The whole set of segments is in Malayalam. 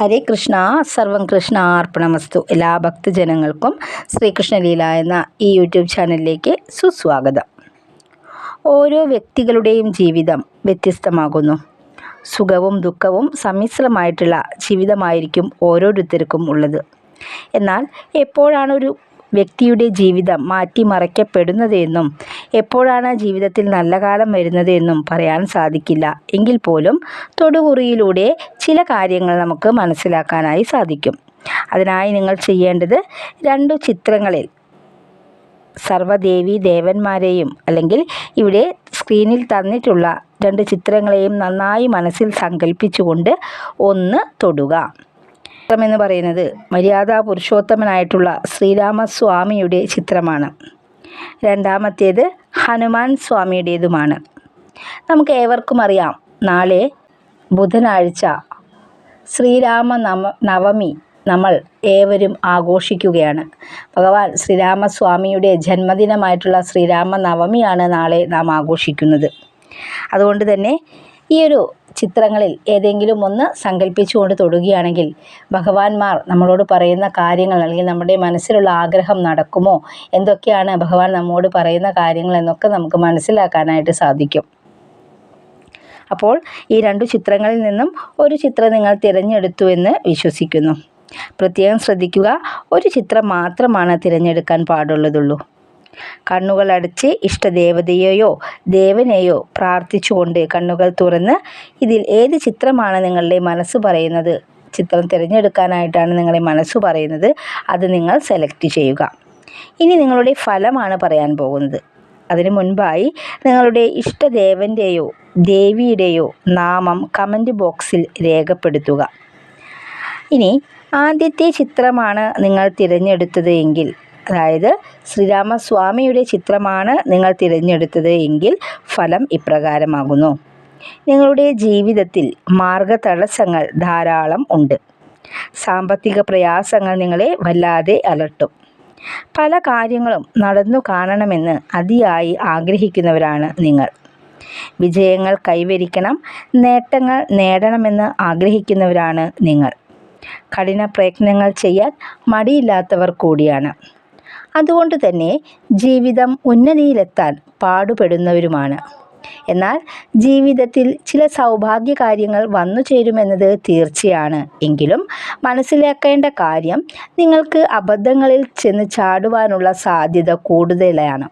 ഹരേ കൃഷ്ണ സർവം കൃഷ്ണ അർപ്പണമസ്തു. എല്ലാ ഭക്തജനങ്ങൾക്കും ശ്രീകൃഷ്ണലീല എന്ന ഈ യൂട്യൂബ് ചാനലിലേക്ക് സുസ്വാഗതം. ഓരോ വ്യക്തികളുടെയും ജീവിതം വ്യത്യസ്തമാകുന്നു. സുഖവും ദുഃഖവും സമ്മിശ്രമായിട്ടുള്ള ജീവിതമായിരിക്കും ഓരോരുത്തർക്കും ഉള്ളത്. എന്നാൽ എപ്പോഴാണ് ഒരു വ്യക്തിയുടെ ജീവിതം മാറ്റിമറയ്ക്കപ്പെടുന്നതെന്നും എപ്പോഴാണ് ജീവിതത്തിൽ നല്ല കാലം വരുന്നത് എന്നും പറയാൻ സാധിക്കില്ല. എങ്കിൽ പോലും തൊടുകുറിയിലൂടെ ചില കാര്യങ്ങൾ നമുക്ക് മനസ്സിലാക്കാനായി സാധിക്കും. അതിനായി നിങ്ങൾ ചെയ്യേണ്ടത് രണ്ടു ചിത്രങ്ങളിൽ സർവദേവി ദേവന്മാരെയും അല്ലെങ്കിൽ ഇവിടെ സ്ക്രീനിൽ തന്നിട്ടുള്ള രണ്ട് ചിത്രങ്ങളെയും നന്നായി മനസ്സിൽ സങ്കല്പിച്ചുകൊണ്ട് ഒന്ന് തൊടുക. ചിത്രമെന്ന് പറയുന്നത് മര്യാദാ പുരുഷോത്തമനായിട്ടുള്ള ശ്രീരാമസ്വാമിയുടെ ചിത്രമാണ്. രണ്ടാമത്തേത് ഹനുമാൻ സ്വാമിയുടേതുമാണ്. നമുക്ക് ഏവർക്കും അറിയാം നാളെ ബുധനാഴ്ച ശ്രീരാമ നവ നവമി നമ്മൾ ഏവരും ആഘോഷിക്കുകയാണ്. ഭഗവാൻ ശ്രീരാമസ്വാമിയുടെ ജന്മദിനമായിട്ടുള്ള ശ്രീരാമ നവമിയാണ് നാളെ നാം ആഘോഷിക്കുന്നത്. അതുകൊണ്ട് തന്നെ ഈ ഒരു ചിത്രങ്ങളിൽ ഏതെങ്കിലും ഒന്ന് സങ്കല്പിച്ചുകൊണ്ട് തൊടുകയാണെങ്കിൽ ഭഗവാന്മാർ നമ്മളോട് പറയുന്ന കാര്യങ്ങൾ അല്ലെങ്കിൽ നമ്മുടെ മനസ്സിലുള്ള ആഗ്രഹം നടക്കുമോ? എന്തൊക്കെയാണ് ഭഗവാൻ നമ്മോട് പറയുന്ന കാര്യങ്ങൾ എന്നൊക്കെ നമുക്ക് മനസ്സിലാക്കാനായിട്ട് സാധിക്കും. അപ്പോൾ ഈ രണ്ടു ചിത്രങ്ങളിൽ നിന്നും ഒരു ചിത്രം നിങ്ങൾ തിരഞ്ഞെടുത്തു എന്ന് വിശ്വസിക്കുന്നു. പ്രത്യേകം ശ്രദ്ധിക്കുക ഒരു ചിത്രം മാത്രമാണ് തിരഞ്ഞെടുക്കാൻ പാടുള്ളതുള്ളൂ. കണ്ണുകൾ അടച്ച് ഇഷ്ടദേവതയെയോ ദേവനെയോ പ്രാർത്ഥിച്ചുകൊണ്ട് കണ്ണുകൾ തുറന്ന് ഇതിൽ ഏത് ചിത്രമാണ് നിങ്ങളുടെ മനസ്സ് പറയുന്നത്? ചിത്രം തിരഞ്ഞെടുക്കാനായിട്ടാണ് നിങ്ങളുടെ മനസ്സ് പറയുന്നത്. അത് നിങ്ങൾ സെലക്ട് ചെയ്യുക. ഇനി നിങ്ങളുടെ ഫലമാണ് പറയാൻ പോകുന്നത്. അതിനു മുൻപായി നിങ്ങളുടെ ഇഷ്ടദേവന്റെയോ ദേവിയുടെയോ നാമം കമന്റ് ബോക്സിൽ രേഖപ്പെടുത്തുക. ഇനി ആദ്യത്തെ ചിത്രമാണ് നിങ്ങൾ തിരഞ്ഞെടുത്തത് എങ്കിൽ അതായത് ശ്രീരാമസ്വാമിയുടെ ചിത്രമാണ് നിങ്ങൾ തിരഞ്ഞെടുത്തത് എങ്കിൽ ഫലം ഇപ്രകാരമാകുന്നു. നിങ്ങളുടെ ജീവിതത്തിൽ മാർഗ തടസ്സങ്ങൾ ധാരാളം ഉണ്ട്. സാമ്പത്തിക പ്രയാസങ്ങൾ നിങ്ങളെ വല്ലാതെ അലട്ടും. പല കാര്യങ്ങളും നടന്നു കാണണമെന്ന് അതിയായി ആഗ്രഹിക്കുന്നവരാണ് നിങ്ങൾ. വിജയങ്ങൾ കൈവരിക്കണം നേട്ടങ്ങൾ നേടണമെന്ന് ആഗ്രഹിക്കുന്നവരാണ് നിങ്ങൾ. കഠിന പ്രയത്നങ്ങൾ ചെയ്യാൻ മടിയില്ലാത്തവർ കൂടിയാണ്. അതുകൊണ്ട് തന്നെ ജീവിതം ഉന്നതിയിലെത്താൻ പാടുപെടുന്നവരുമാണ്. എന്നാൽ ജീവിതത്തിൽ ചില സൗഭാഗ്യ കാര്യങ്ങൾ വന്നു ചേരുമെന്നത് തീർച്ചയാണ്. എങ്കിലും മനസ്സിലാക്കേണ്ട കാര്യം നിങ്ങൾക്ക് അബദ്ധങ്ങളിൽ ചെന്ന് ചാടുവാനുള്ള സാധ്യത കൂടുതലാണ്.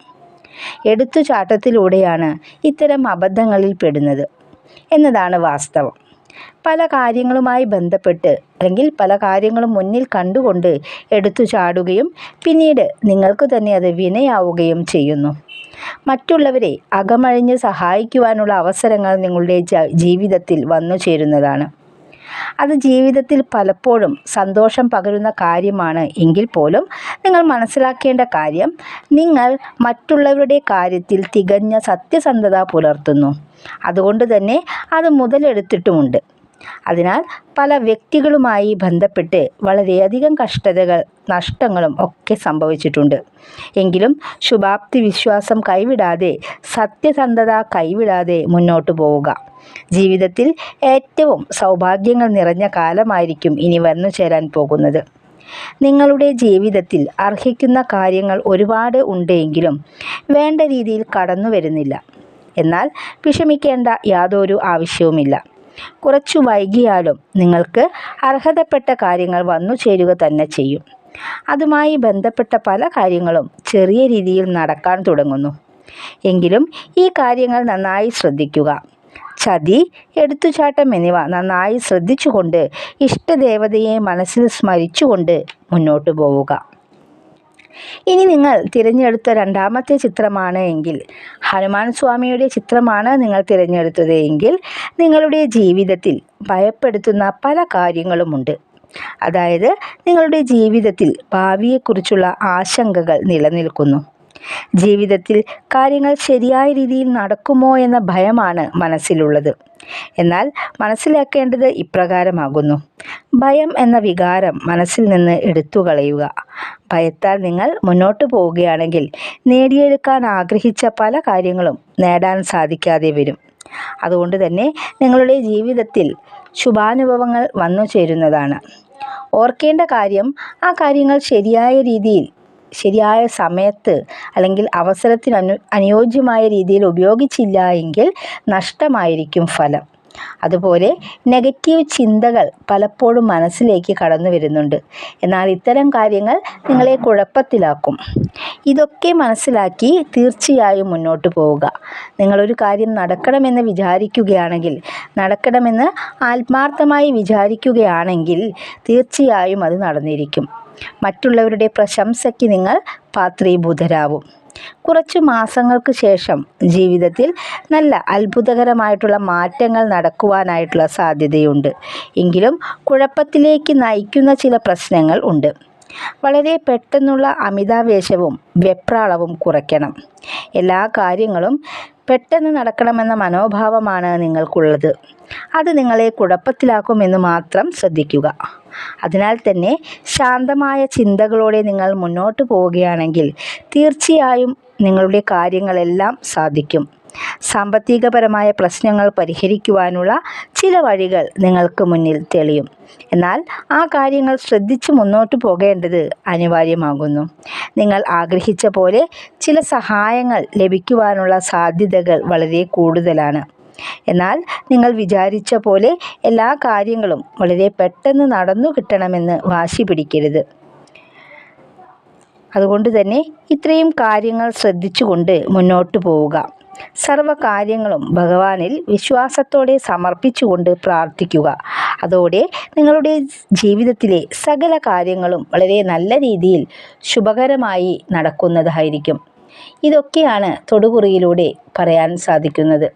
എടുത്തുചാട്ടത്തിലൂടെയാണ് ഇത്തരം അബദ്ധങ്ങളിൽ പെടുന്നത്. എന്നതാണ് വാസ്തവം. പല കാര്യങ്ങളുമായി ബന്ധപ്പെട്ട് അല്ലെങ്കിൽ പല കാര്യങ്ങളും മുന്നിൽ കണ്ടുകൊണ്ട് എടുത്തു ചാടുകയും പിന്നീട് നിങ്ങൾക്ക് തന്നെ അത് വിനയാവുകയും ചെയ്യുന്നു. മറ്റുള്ളവരെ അകമഴിഞ്ഞ് സഹായിക്കുവാനുള്ള അവസരങ്ങൾ നിങ്ങളുടെ ജീവിതത്തിൽ വന്നു ചേരുന്നതാണ്. അത് ജീവിതത്തിൽ പലപ്പോഴും സന്തോഷം പകരുന്ന കാര്യമാണ് എങ്കിൽ പോലും നിങ്ങൾ മനസ്സിലാക്കേണ്ട കാര്യം നിങ്ങൾ മറ്റുള്ളവരുടെ കാര്യത്തിൽ തികഞ്ഞ സത്യസന്ധത പുലർത്തുന്നു. അതുകൊണ്ട് തന്നെ അത് മുതലെടുത്തിട്ടുമുണ്ട്. അതിനാൽ പല വ്യക്തികളുമായി ബന്ധപ്പെട്ട് വളരെയധികം കഷ്ടതകൾ നഷ്ടങ്ങളും ഒക്കെ സംഭവിച്ചിട്ടുണ്ട്. എങ്കിലും ശുഭാപ്തി വിശ്വാസം കൈവിടാതെ സത്യസന്ധത കൈവിടാതെ മുന്നോട്ട് പോവുക. ജീവിതത്തിൽ ഏറ്റവും സൗഭാഗ്യങ്ങൾ നിറഞ്ഞ കാലമായിരിക്കും ഇനി വന്നു ചേരാൻ പോകുന്നത്. നിങ്ങളുടെ ജീവിതത്തിൽ അർഹിക്കുന്ന കാര്യങ്ങൾ ഒരുപാട് ഉണ്ടെങ്കിലും വേണ്ട രീതിയിൽ കടന്നു വരുന്നില്ല എന്നാൽ വിഷമിക്കേണ്ട യാതൊരു ആവശ്യവുമില്ല. കുറച്ചു വൈകിയാലും നിങ്ങൾക്ക് അർഹതപ്പെട്ട കാര്യങ്ങൾ വന്നു ചേരുക തന്നെ ചെയ്യും. അതുമായി ബന്ധപ്പെട്ട പല കാര്യങ്ങളും ചെറിയ രീതിയിൽ നടക്കാൻ തുടങ്ങുന്നു. എങ്കിലും ഈ കാര്യങ്ങൾ നന്നായി ശ്രദ്ധിക്കുക. ചതി എടുത്തുചാട്ടം എന്നിവ നന്നായി ശ്രദ്ധിച്ചുകൊണ്ട് ഇഷ്ടദേവതയെ മനസ്സിൽ സ്മരിച്ചുകൊണ്ട് മുന്നോട്ട് പോവുക. ഇനി നിങ്ങൾ തിരഞ്ഞെടുത്ത രണ്ടാമത്തെ ചിത്രമാണ് എങ്കിൽ ഹനുമാൻ സ്വാമിയുടെ ചിത്രമാണ് നിങ്ങൾ തിരഞ്ഞെടുത്തത് എങ്കിൽ നിങ്ങളുടെ ജീവിതത്തിൽ ഭയപ്പെടുത്തുന്ന പല കാര്യങ്ങളുമുണ്ട്. അതായത് നിങ്ങളുടെ ജീവിതത്തിൽ ഭാവിയെക്കുറിച്ചുള്ള ആശങ്കകൾ നിലനിൽക്കുന്നു. ജീവിതത്തിൽ കാര്യങ്ങൾ ശരിയായ രീതിയിൽ നടക്കുമോ എന്ന ഭയമാണ് മനസ്സിലുള്ളത്. എന്നാൽ മനസ്സിലാക്കേണ്ടത് ഇപ്രകാരമാകുന്നു. ഭയം എന്ന വികാരം മനസ്സിൽ നിന്ന് എടുത്തു കളയുക ഭയത്താൽ നിങ്ങൾ മുന്നോട്ട് പോവുകയാണെങ്കിൽ നേടിയെടുക്കാൻ ആഗ്രഹിച്ച പല കാര്യങ്ങളും നേടാൻ സാധിക്കാതെ വരും. അതുകൊണ്ട് തന്നെ നിങ്ങളുടെ ജീവിതത്തിൽ ശുഭാനുഭവങ്ങൾ വന്നു ചേരുന്നതാണ്. ഓർക്കേണ്ട കാര്യം ആ കാര്യങ്ങൾ ശരിയായ രീതിയിൽ ശരിയായ സമയത്ത് അല്ലെങ്കിൽ അവസരത്തിന് അനു അനുയോജ്യമായ രീതിയിൽ ഉപയോഗിച്ചില്ല എങ്കിൽ നഷ്ടമായിരിക്കും ഫലം. അതുപോലെ നെഗറ്റീവ് ചിന്തകൾ പലപ്പോഴും മനസ്സിലേക്ക് കടന്നു വരുന്നുണ്ട്. എന്നാൽ ഇത്തരം കാര്യങ്ങൾ നിങ്ങളെ കുഴപ്പത്തിലാക്കും. ഇതൊക്കെ മനസ്സിലാക്കി തീർച്ചയായും മുന്നോട്ട് പോവുക. നിങ്ങളൊരു കാര്യം നടക്കണമെന്ന് വിചാരിക്കുകയാണെങ്കിൽ നടക്കണമെന്ന് ആത്മാർത്ഥമായി വിചാരിക്കുകയാണെങ്കിൽ തീർച്ചയായും അത് നടന്നിരിക്കും. മറ്റുള്ളവരുടെ പ്രശംസയ്ക്ക് നിങ്ങൾ പാത്രീഭൂതരാവും. കുറച്ചു മാസങ്ങൾക്ക് ശേഷം ജീവിതത്തിൽ നല്ല അത്ഭുതകരമായിട്ടുള്ള മാറ്റങ്ങൾ നടക്കുവാനായിട്ടുള്ള സാധ്യതയുണ്ട്. എങ്കിലും കുഴപ്പത്തിലേക്ക് നയിക്കുന്ന ചില പ്രശ്നങ്ങൾ ഉണ്ട്. വളരെ പെട്ടെന്നുള്ള അമിതാവേശവും വെപ്രാളവും കുറയ്ക്കണം. എല്ലാ കാര്യങ്ങളും പെട്ടെന്ന് നടക്കണമെന്ന മനോഭാവമാണ് നിങ്ങൾക്കുള്ളത്. അത് നിങ്ങളെ കുഴപ്പത്തിലാക്കുമെന്ന് മാത്രം ശ്രദ്ധിക്കുക. അതിനാൽ തന്നെ ശാന്തമായ ചിന്തകളോടെ നിങ്ങൾ മുന്നോട്ട് പോവുകയാണെങ്കിൽ തീർച്ചയായും നിങ്ങളുടെ കാര്യങ്ങളെല്ലാം സാധിക്കും. സാമ്പത്തികപരമായ പ്രശ്നങ്ങൾ പരിഹരിക്കുവാനുള്ള ചില വഴികൾ നിങ്ങൾക്ക് മുന്നിൽ തെളിയും. എന്നാൽ ആ കാര്യങ്ങൾ ശ്രദ്ധിച്ച് മുന്നോട്ട് പോകേണ്ടത് അനിവാര്യമാകുന്നു. നിങ്ങൾ ആഗ്രഹിച്ച പോലെ ചില സഹായങ്ങൾ ലഭിക്കുവാനുള്ള സാധ്യതകൾ വളരെ കൂടുതലാണ്. എന്നാൽ നിങ്ങൾ വിചാരിച്ച പോലെ എല്ലാ കാര്യങ്ങളും വളരെ പെട്ടെന്ന് നടന്നു കിട്ടണമെന്ന് വാശി പിടിക്കരുത്. അതുകൊണ്ട് തന്നെ ഇത്രയും കാര്യങ്ങൾ ശ്രദ്ധിച്ചുകൊണ്ട് മുന്നോട്ട് പോവുക. സർവ കാര്യങ്ങളും ഭഗവാനിൽ വിശ്വാസത്തോടെ സമർപ്പിച്ചുകൊണ്ട് പ്രാർത്ഥിക്കുക. അതോടെ നിങ്ങളുടെ ജീവിതത്തിലെ സകല കാര്യങ്ങളും വളരെ നല്ല രീതിയിൽ ശുഭകരമായി നടക്കുന്നതായിരിക്കും. ഇതൊക്കെയാണ് തൊടുകുറിയിലൂടെ പറയാൻ സാധിക്കുന്നത്.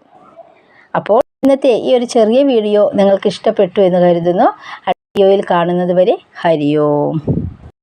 അപ്പോൾ ഇന്നത്തെ ഈ ഒരു ചെറിയ വീഡിയോ നിങ്ങൾക്ക് ഇഷ്ടപ്പെട്ടു എന്ന് കരുതുന്നു. വീഡിയോയിൽ കാണുന്നത് വരെ ഹരിയോം